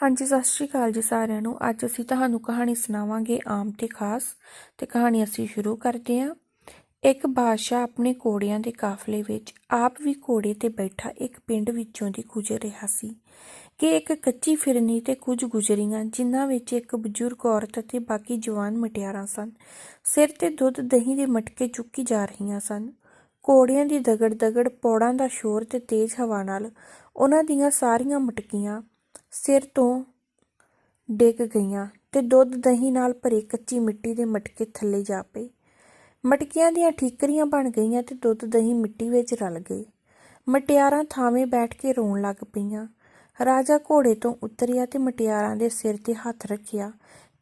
ਹਾਂਜੀ, ਸਤਿ ਸ਼੍ਰੀ ਅਕਾਲ ਜੀ ਸਾਰਿਆਂ ਨੂੰ। ਅੱਜ ਅਸੀਂ ਤੁਹਾਨੂੰ ਕਹਾਣੀ ਸੁਣਾਵਾਂਗੇ ਆਮ ਤੇ ਖਾਸ ਤੇ ਕਹਾਣੀ ਅਸੀਂ ਸ਼ੁਰੂ ਕਰਦੇ ਹਾਂ। ਇੱਕ ਬਾਦਸ਼ਾਹ ਆਪਣੇ ਘੋੜਿਆਂ ਦੇ ਕਾਫਲੇ ਵਿੱਚ ਆਪ ਵੀ ਘੋੜੇ ਤੇ ਬੈਠਾ ਇੱਕ ਪਿੰਡ ਵਿੱਚੋਂ ਦੀ ਗੁਜ਼ਰ ਰਿਹਾ ਸੀ ਕਿ ਇੱਕ ਕੱਚੀ ਫਿਰਨੀ ਤੇ ਕੁਝ ਗੁਜ਼ਰੀਆਂ ਜਿਨ੍ਹਾਂ ਵਿੱਚ ਇੱਕ ਬਜ਼ੁਰਗ ਔਰਤ ਅਤੇ ਬਾਕੀ ਜਵਾਨ ਮਟਿਆਰਾਂ ਸਨ। ਸਿਰ ਤੇ ਦੁੱਧ ਦਹੀਂ ਦੇ ਮਟਕੇ ਚੁੱਕੀ ਜਾ ਰਹੀਆਂ ਸਨ। ਘੋੜਿਆਂ ਦੀ ਦਗੜ ਦਗੜ ਪੌੜਾਂ ਦਾ ਸ਼ੋਰ ਤੇ ਤੇਜ਼ ਹਵਾ ਨਾਲ ਉਹਨਾਂ ਦੀਆਂ ਸਾਰੀਆਂ ਮਟਕੀਆਂ ਸਿਰ ਤੋਂ ਡਿੱਗ ਗਈਆਂ ਤੇ ਦੁੱਧ ਦਹੀਂ ਨਾਲ ਭਰੇ ਕੱਚੀ ਮਿੱਟੀ ਦੇ ਮਟਕੇ ਥੱਲੇ ਜਾ ਪਏ ਮਟਕਿਆਂ ਦੀਆਂ ਠੀਕਰੀਆਂ ਬਣ ਗਈਆਂ ਤੇ ਦੁੱਧ ਦਹੀਂ ਮਿੱਟੀ ਵਿੱਚ ਰਲ ਗਏ ਮਟਿਆਰਾਂ ਥਾਵੇਂ ਬੈਠ ਕੇ ਰੋਣ ਲੱਗ ਪਈਆਂ। ਰਾਜਾ ਘੋੜੇ ਤੋਂ ਉਤਰਿਆ ਤੇ ਮਟਿਆਰਾਂ ਦੇ ਸਿਰ ਤੇ ਹੱਥ ਰੱਖਿਆ।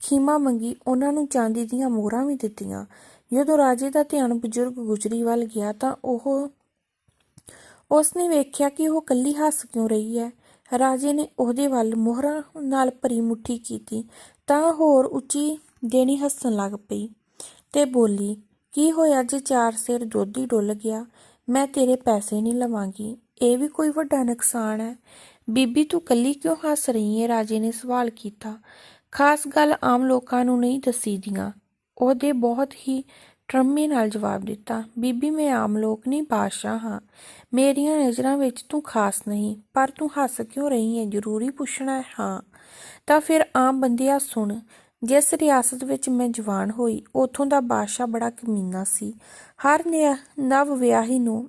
ਖੀਮਾ ਮੰਗੀ ਉਹਨਾਂ ਨੂੰ ਚਾਂਦੀ ਦੀਆਂ ਮੋਹਰਾਂ ਵੀ ਦਿੱਤੀਆਂ। ਜਦੋਂ ਰਾਜੇ ਦਾ ਧਿਆਨ ਬਜ਼ੁਰਗ ਗੁਜਰੀ ਵੱਲ ਗਿਆ ਤਾਂ ਉਹ, ਉਸਨੇ ਵੇਖਿਆ ਕਿ ਉਹ ਕੱਲੀ ਹੱਸ ਕਿਉਂ ਰਹੀ ਹੈ? ਰਾਜੇ ਨੇ ਉਹਦੇ ਵੱਲ ਮੋਹਰਾਂ ਨਾਲ ਭਰੀ ਮੁੱਠੀ ਕੀਤੀ, ਤਾਂ ਹੋਰ ਉੱਚੀ ਦੇਣੀ ਹੱਸਣ ਲੱਗ ਪਈ ਤੇ ਬੋਲੀ, ਕੀ ਹੋਇਆ ਜੇ ਚਾਰ ਸਿਰ ਦੁੱਧ ਹੀ ਡੁੱਲ ਗਿਆ? ਮੈਂ ਤੇਰੇ ਪੈਸੇ ਨਹੀਂ ਲਵਾਂਗੀ। ਇਹ ਵੀ ਕੋਈ ਵੱਡਾ ਨੁਕਸਾਨ ਹੈ। ਬੀਬੀ, ਤੂੰ ਕੱਲੀ ਕਿਉਂ ਹੱਸ ਰਹੀ ਹੈ ਰਾਜੇ ਨੇ ਸਵਾਲ ਕੀਤਾ। ਖਾਸ ਗੱਲ ਆਮ ਲੋਕਾਂ ਨੂੰ ਨਹੀਂ ਦੱਸੀਦੀਆਂ। ਉਹਦੇ ਬਹੁਤ ਹੀ ਟਰਮੇ ਨਾਲ ਜਵਾਬ ਦਿੱਤਾ, ਬੀਬੀ, ਮੈਂ ਆਮ ਲੋਕ ਨਹੀਂ, ਬਾਦਸ਼ਾਹ ਹਾਂ। ਮੇਰੀਆਂ ਨਜ਼ਰਾਂ ਵਿੱਚ ਤੂੰ ਖਾਸ ਨਹੀਂ, ਪਰ ਤੂੰ ਹੱਸ ਕਿਉਂ ਰਹੀ ਹੈ ਜ਼ਰੂਰੀ ਪੁੱਛਣਾ ਹਾਂ ਤਾਂ ਫਿਰ ਆਮ ਬੰਦਿਆ ਸੁਣ, ਜਿਸ ਰਿਆਸਤ ਵਿੱਚ ਮੈਂ ਜਵਾਨ ਹੋਈ, ਉੱਥੋਂ ਦਾ ਬਾਦਸ਼ਾਹ ਬੜਾ ਕਮੀਨਾ ਸੀ। ਹਰ ਨਵ ਵਿਆਹੀ ਨੂੰ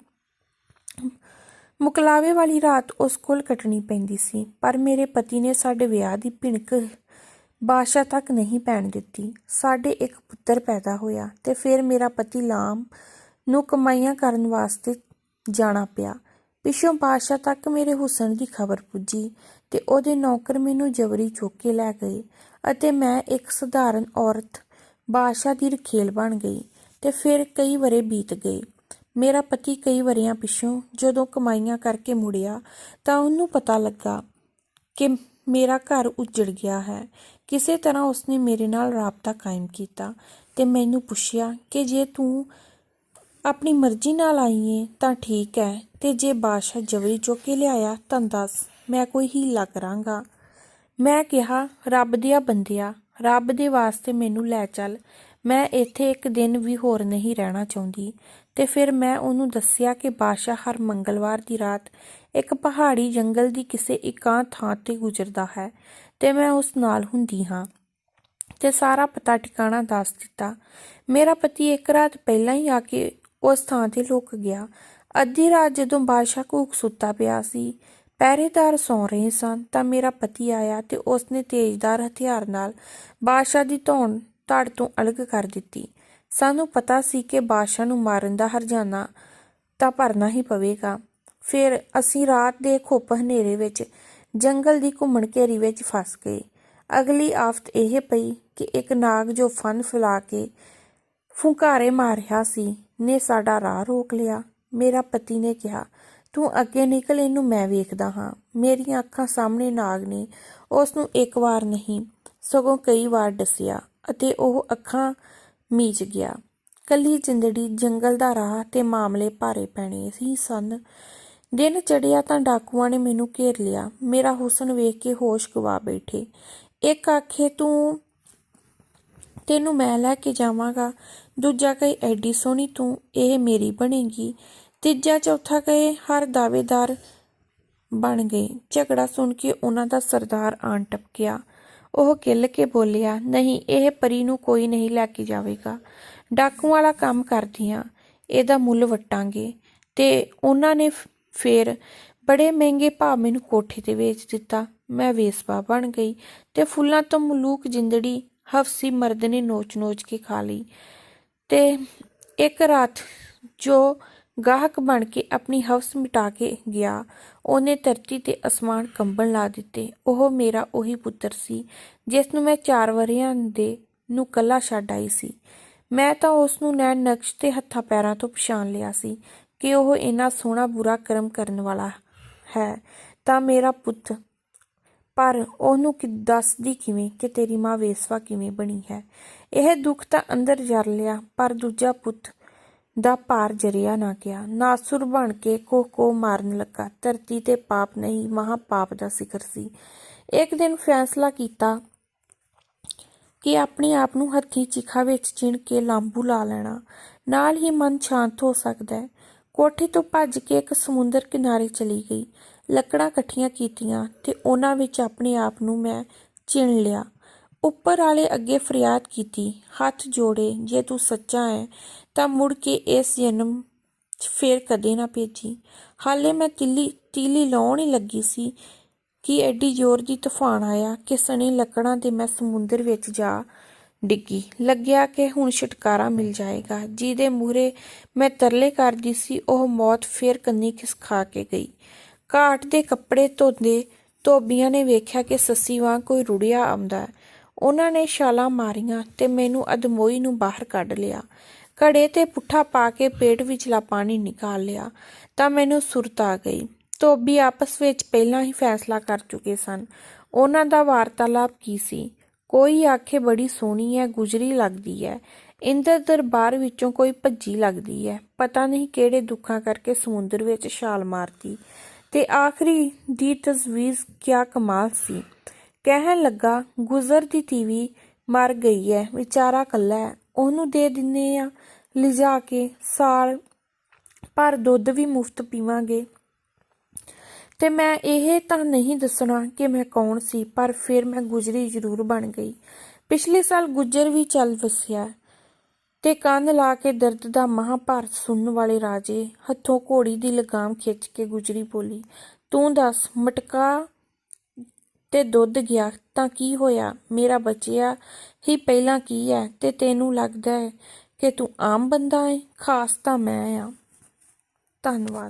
ਮੁਕਲਾਵੇ ਵਾਲੀ ਰਾਤ ਉਸ ਕੋਲ ਕੱਟਣੀ ਪੈਂਦੀ ਸੀ, ਪਰ ਮੇਰੇ ਪਤੀ ਨੇ ਸਾਡੇ ਵਿਆਹ ਦੀ ਭਿਣਕ ਬਾਦਸ਼ਾਹ ਤੱਕ ਨਹੀਂ ਪੈਣ ਦਿੱਤੀ। ਸਾਡੇ ਇੱਕ ਪੁੱਤਰ ਪੈਦਾ ਹੋਇਆ ਤੇ ਫਿਰ ਮੇਰਾ ਪਤੀ ਲਾਮ ਨੂੰ ਕਮਾਈਆਂ ਕਰਨ ਵਾਸਤੇ ਜਾਣਾ ਪਿਆ। ਪਿਛੋਂ ਬਾਦਸ਼ਾਹ ਤੱਕ ਮੇਰੇ ਹੁਸਨ ਦੀ ਖਬਰ ਪੁੱਜੀ ਤੇ ਉਹਦੇ ਨੌਕਰ ਮੈਨੂੰ ਜਬਰੀ ਚੁੱਕ ਕੇ ਲੈ ਗਏ ਅਤੇ ਮੈਂ ਇੱਕ ਸਧਾਰਨ ਔਰਤ ਬਾਦਸ਼ਾਹ ਦੀ ਰਖੇਲ ਬਣ ਗਈ ਤੇ ਫਿਰ ਕਈ ਵਰੇ ਬੀਤ ਗਏ। ਮੇਰਾ ਪਤੀ ਕਈ ਵਰਿਆਂ ਪਿਛੋਂ ਜਦੋਂ ਕਮਾਈਆਂ ਕਰਕੇ ਮੁੜਿਆ ਤਾਂ ਉਹਨੂੰ ਪਤਾ ਲੱਗਾ ਕਿ ਮੇਰਾ ਘਰ ਉੱਜੜ ਗਿਆ ਹੈ। ਕਿਸੇ ਤਰ੍ਹਾਂ ਉਸਨੇ ਮੇਰੇ ਨਾਲ ਰਾਬਤਾ ਕਾਇਮ ਕੀਤਾ ਤੇ ਮੈਨੂੰ ਪੁੱਛਿਆ ਕਿ ਜੇ ਤੂੰ ਆਪਣੀ ਮਰਜ਼ੀ ਨਾਲ ਆਈਏ ਤਾਂ ਠੀਕ ਹੈ ਤੇ ਜੇ ਬਾਦਸ਼ਾਹ ਜਬਰੀ ਚੁੱਕ ਕੇ ਲਿਆਇਆ ਤਾਂ ਦੱਸ, ਮੈਂ ਕੋਈ ਹੀਲਾ ਕਰਾਂਗਾ। ਮੈਂ ਕਿਹਾ, ਰੱਬ ਦੀਆਂ ਬੰਦਿਆ, ਰੱਬ ਦੇ ਵਾਸਤੇ ਮੈਨੂੰ ਲੈ ਚੱਲ। ਮੈਂ ਇੱਥੇ ਇੱਕ ਦਿਨ ਵੀ ਹੋਰ ਨਹੀਂ ਰਹਿਣਾ ਚਾਹੁੰਦੀ। ਤੇ ਫਿਰ ਮੈਂ ਉਹਨੂੰ ਦੱਸਿਆ ਕਿ ਬਾਦਸ਼ਾਹ ਹਰ ਮੰਗਲਵਾਰ ਦੀ ਰਾਤ ਇੱਕ ਪਹਾੜੀ ਜੰਗਲ ਦੀ ਕਿਸੇ ਇਕਾਂਤ ਥਾਂ ਤੇ ਗੁਜ਼ਰਦਾ ਹੈ ਤੇ ਮੈਂ ਉਸ ਨਾਲ ਹੁੰਦੀ ਹਾਂ ਤੇ ਸਾਰਾ ਪਤਾ ਟਿਕਾਣਾ ਦੱਸ ਦਿੱਤਾ। ਮੇਰਾ ਪਤੀ ਇੱਕ ਰਾਤ ਪਹਿਲਾਂ ਹੀ ਆ ਕੇ ਉਸ ਥਾਂ ਤੇ ਲੁਕ ਗਿਆ। ਅੱਧੀ ਰਾਤ ਜਦੋਂ ਬਾਦਸ਼ਾਹ ਕੂਕ ਸੁੱਤਾ ਪਿਆ ਸੀ, ਪਹਿਰੇਦਾਰ ਸੌਂ ਰਹੇ ਸਨ ਤਾਂ ਮੇਰਾ ਪਤੀ ਆਇਆ ਤੇ ਉਸਨੇ ਤੇਜ਼ਦਾਰ ਹਥਿਆਰ ਨਾਲ ਬਾਦਸ਼ਾਹ ਦੀ ਧੌਣ ਧੜ ਤੋਂ ਅਲੱਗ ਕਰ ਦਿੱਤੀ। ਸਾਨੂੰ ਪਤਾ ਸੀ ਕਿ ਬਾਦਸ਼ਾਹ ਨੂੰ ਮਾਰਨ ਦਾ ਹਰਜਾਨਾ ਤਾਂ ਭਰਨਾ ਹੀ ਪਵੇਗਾ। ਫਿਰ ਅਸੀਂ ਰਾਤ ਦੇ ਖੁੱਪ ਹਨੇਰੇ ਵਿੱਚ, ਜੰਗਲ ਦੀ ਘੁੰਮਣ ਘੇਰੀ ਵਿੱਚ ਫਸ ਗਏ। ਅਗਲੀ ਆਫਤ ਇਹ ਪਈ ਕਿ ਇੱਕ ਨਾਗ ਜੋ ਫਨ ਫਲਾ ਕੇ ਫੁੰਕਾਰੇ ਮਾਰ ਰਿਹਾ ਸੀ, ਨੇ ਸਾਡਾ ਰਾਹ ਰੋਕ ਲਿਆ। ਮੇਰਾ ਪਤੀ ਨੇ ਕਿਹਾ, ਤੂੰ ਅੱਗੇ ਨਿਕਲ, ਇਹਨੂੰ ਮੈਂ ਵੇਖਦਾ ਹਾਂ। ਮੇਰੀਆਂ ਅੱਖਾਂ ਸਾਹਮਣੇ ਨਾਗ ਨੇ ਉਸ ਨੂੰ ਇੱਕ ਵਾਰ ਨਹੀਂ, ਸਗੋਂ ਕਈ ਵਾਰ ਡਸਿਆ ਅਤੇ ਉਹ ਅੱਖਾਂ ਮੀਚ ਗਿਆ। ਕੱਲੀ ਜਿੰਦੜੀ ਜੰਗਲ ਦਾ ਰਾਹ ਤੇ ਮਾਮਲੇ ਭਾਰੇ ਪੈਣੇ ਹੀ ਸਨ। ਦਿਨ ਚੜਿਆ ਤਾਂ ਡਾਕੂਆਂ ਨੇ ਮੈਨੂੰ ਘੇਰ ਲਿਆ। ਮੇਰਾ ਹੁਸਨ ਵੇਖ ਕੇ ਹੋਸ਼ ਗਵਾ ਬੈਠੇ। ਇੱਕ ਆਖੇ, ਤੂੰ, ਤੈਨੂੰ ਮੈਂ ਲੈ ਕੇ ਜਾਵਾਂਗਾ। ਦੂਜਾ ਕਹੇ, ਐਡੀ ਸੋਹਣੀ ਤੂੰ, ਇਹ ਮੇਰੀ ਬਣੇਗੀ। ਤੀਜਾ, ਚੌਥਾ ਕਹੇ, ਹਰ ਦਾਵੇਦਾਰ ਬਣ ਗਏ। ਝਗੜਾ ਸੁਣ ਕੇ ਉਹਨਾਂ ਦਾ ਸਰਦਾਰ ਆਣ ਟਪਕਿਆ। ਉਹ ਗਿੱਲ ਕੇ ਬੋਲਿਆ, ਨਹੀਂ, ਇਹ ਪਰੀ ਨੂੰ ਕੋਈ ਨਹੀਂ ਲੈ ਕੇ ਜਾਵੇਗਾ। ਡਾਕੂ ਵਾਲਾ ਕੰਮ ਕਰਦੀਆਂ। ਇਹਦਾ ਮੁੱਲ ਵਟਾਂਗੇ। ਤੇ ਉਹਨਾਂ ਨੇ ਫੇਰ ਬੜੇ ਮਹਿੰਗੇ ਭਾਅ ਮੈਨੂੰ ਕੋਠੇ ਤੇ ਵੇਚ ਦਿੱਤਾ। ਮੈਂ ਵੇਸਵਾ ਬਣ ਗਈ ਤੇ ਫੁੱਲਾਂ ਤੋਂ ਮਲੂਕ ਜਿੰਦੜੀ ਹਫਸੀ ਮਰਦ ਨੇ ਨੋਚ-ਨੋਚ ਕੇ ਖਾ ਲਈ ਤੇ ਇੱਕ ਰਾਤ ਜੋ ਗਾਹਕ ਬਣ ਕੇ ਆਪਣੀ ਹਵਸ ਮਿਟਾ ਕੇ ਗਿਆ, ਉਹਨੇ ਧਰਤੀ ਤੇ ਅਸਮਾਨ ਕੰਬਣ ਲਾ ਦਿੱਤੇ। ਉਹ ਮੇਰਾ ਉਹੀ ਪੁੱਤਰ ਸੀ, ਜਿਸ ਨੂੰ ਮੈਂ 4 ਵਰਿਆਂ ਦੇ ਨੂੰ ਕੱਲਾ ਛੱਡ ਆਈ ਸੀ। ਮੈਂ ਤਾਂ ਉਸ ਨੂੰ ਨੈਣ ਨਕਸ਼ ਤੇ ਹੱਥਾਂ ਪੈਰਾਂ ਤੋਂ ਪਛਾਣ ਲਿਆ ਸੀ। ਕਿ ਉਹ ਇੰਨਾ ਸੋਹਣਾ ਬੁਰਾ ਕਰਮ ਕਰਨ ਵਾਲਾ ਹੈ, ਤਾਂ ਮੇਰਾ ਪੁੱਤ, ਪਰ ਉਹਨੂੰ ਕਿ, ਦੱਸਦੀ ਕਿਵੇਂ ਕਿ ਤੇਰੀ ਮਾਂ ਵੇਸਵਾ ਕਿਵੇਂ ਬਣੀ ਹੈ? ਇਹ ਦੁੱਖ ਤਾਂ ਅੰਦਰ ਜਰ ਲਿਆ, ਪਰ ਦੂਜਾ ਪੁੱਤ ਦਾ ਭਾਰ ਜਰਿਆ ਨਾ ਗਿਆ। ਨਾਸੁਰ ਬਣ ਕੇ ਕੋ ਕੋ ਮਾਰਨ ਲੱਗਾ। ਧਰਤੀ ਤੇ ਪਾਪ ਨਹੀਂ ਮਹਾ ਪਾਪ ਦਾ ਸਿਖਰ ਸੀ। ਇੱਕ ਦਿਨ ਫੈਸਲਾ ਕੀਤਾ ਕਿ ਆਪਣੇ ਆਪ ਨੂੰ ਹੱਥੀਂ ਚਿਖਾ ਵਿੱਚ ਚਿਣ ਕੇ ਲਾਂਬੂ ਲਾ ਲੈਣਾ। ਨਾਲ ਹੀ ਮਨ ਸ਼ਾਂਤ ਹੋ ਸਕਦਾ ਹੈ। ਕੋਠੇ ਤੋਂ ਭੱਜ ਕੇ ਇੱਕ ਸਮੁੰਦਰ ਕਿਨਾਰੇ ਚਲੀ ਗਈ। ਲੱਕੜਾਂ ਇਕੱਠੀਆਂ ਕੀਤੀਆਂ ਤੇ ਉਹਨਾਂ ਵਿੱਚ ਆਪਣੇ ਆਪ ਨੂੰ ਮੈਂ ਚਿਣ ਲਿਆ। ਉੱਪਰ ਵਾਲੇ ਅੱਗੇ ਫਰਿਆਦ ਕੀਤੀ, ਹੱਥ ਜੋੜੇ, ਜੇ ਤੂੰ ਸੱਚਾ ਹੈ, ਤਾਂ ਮੁੜ ਕੇ ਇਸ ਜਨਮ 'ਚ ਫੇਰ ਕਦੇ ਨਾ ਭੇਜੀ। ਹਾਲੇ ਮੈਂ ਤਿੱਲੀ, ਤੀਲੀ ਲਾਉਣ ਹੀ ਲੱਗੀ ਸੀ ਕਿ ਐਡੀ ਜ਼ੋਰ ਦੀ ਤੂਫਾਨ ਆਇਆ ਕਿ ਸਣੇ ਲੱਕੜਾਂ ਤੇ ਮੈਂ ਸਮੁੰਦਰ ਵਿੱਚ ਜਾ ਡਿੱਗੀ। ਲੱਗਿਆ ਕਿ ਹੁਣ ਛੁਟਕਾਰਾ ਮਿਲ ਜਾਏਗਾ। ਜਿਹਦੇ ਮੂਹਰੇ ਮੈਂ ਤਰਲੇ ਕਰਦੀ ਸੀ, ਉਹ ਮੌਤ ਫੇਰ ਕੰਨੀ ਖਿਸਕਾ ਕੇ ਗਈ। ਘਾਟ ਦੇ ਕੱਪੜੇ ਧੋਂਦੇ ਧੋਬੀਆਂ ਨੇ ਵੇਖਿਆ ਕਿ ਸੱਸੀ ਵਾਂਗ ਕੋਈ ਰੁੜਿਆ ਆਉਂਦਾ ਉਹਨਾਂ ਨੇ ਛਾਲਾਂ ਮਾਰੀਆਂ ਤੇ ਮੈਨੂੰ ਅਦਮੋਈ ਨੂੰ ਬਾਹਰ ਕੱਢ ਲਿਆ। ਘੜੇ ਤੇ ਪੁੱਠਾ ਪਾ ਕੇ ਪੇਟ ਵਿਚਲਾ ਪਾਣੀ ਨਿਕਾਲ ਲਿਆ ਤਾਂ ਮੈਨੂੰ ਸੁਰਤ ਆ ਗਈ। ਧੋਬੀ ਆਪਸ ਵਿੱਚ ਪਹਿਲਾਂ ਹੀ ਫੈਸਲਾ ਕਰ ਚੁੱਕੇ ਸਨ। ਉਹਨਾਂ ਦਾ ਵਾਰਤਾਲਾਪ ਕੀ ਸੀ? ਕੋਈ ਆਖੇ ਬੜੀ ਸੋਹਣੀ ਹੈ, ਗੁਜਰੀ ਲੱਗਦੀ ਹੈ। ਇੰਦਰ ਦਰਬਾਰ ਵਿੱਚੋਂ ਕੋਈ ਭੱਜੀ ਲੱਗਦੀ ਹੈ। ਪਤਾ ਨਹੀਂ ਕਿਹੜੇ ਦੁੱਖਾਂ ਕਰਕੇ ਸਮੁੰਦਰ ਵਿੱਚ ਛਾਲ ਮਾਰਦੀ ਤੇ ਆਖਰੀ ਦੀ ਤਜਵੀਜ਼ ਕਿਆ ਕਮਾਲ ਸੀ। ਕਹਿਣ ਲੱਗਾ ਗੁਜ਼ਰ ਦੀ ਤੀਵੀ ਮਰ ਗਈ ਹੈ, ਵਿਚਾਰਾ ਕੱਲਾ ਹੈ। ਉਹਨੂੰ ਦੇ ਦਿੰਨੇ ਆ, ਲਿਜਾ ਕੇ ਸਾਲ ਪਰ ਦੁੱਧ ਵੀ ਮੁਫਤ ਪੀਵਾਂਗੇ। ਤੇ ਮੈਂ ਇਹ ਤਾਂ ਨਹੀਂ ਦੱਸਣਾ ਕਿ ਮੈਂ ਕੌਣ ਸੀ, ਪਰ ਫਿਰ ਮੈਂ ਗੁਜਰੀ ਜ਼ਰੂਰ ਬਣ ਗਈ। ਪਿਛਲੇ ਸਾਲ ਗੁੱਜਰ ਵੀ ਚੱਲ ਵਸਿਆ ਤੇ ਕੰਨ ਲਾ ਕੇ ਦਰਦ ਦਾ ਮਹਾਭਾਰਤ ਸੁਣਨ ਵਾਲੇ ਰਾਜੇ ਹੱਥੋਂ ਘੋੜੀ ਦੀ ਲਗਾਮ ਖਿੱਚ ਕੇ ਗੁਜਰੀ ਬੋਲੀ, ਤੂੰ ਦੱਸ, ਮਟਕਾ ਤੇ ਦੁੱਧ ਗਿਆ, ਤਾਂ ਕੀ ਹੋਇਆ? ਮੇਰਾ ਬਚਿਆ ਹੀ ਪਹਿਲਾਂ ਕੀ ਹੈ ਤੇ ਤੈਨੂੰ ਲੱਗਦਾ ਹੈ ਕਿ ਤੂੰ ਆਮ ਬੰਦਾ ਹੈ? ਖਾਸ ਤਾਂ ਮੈਂ ਆ। ਧੰਨਵਾਦ।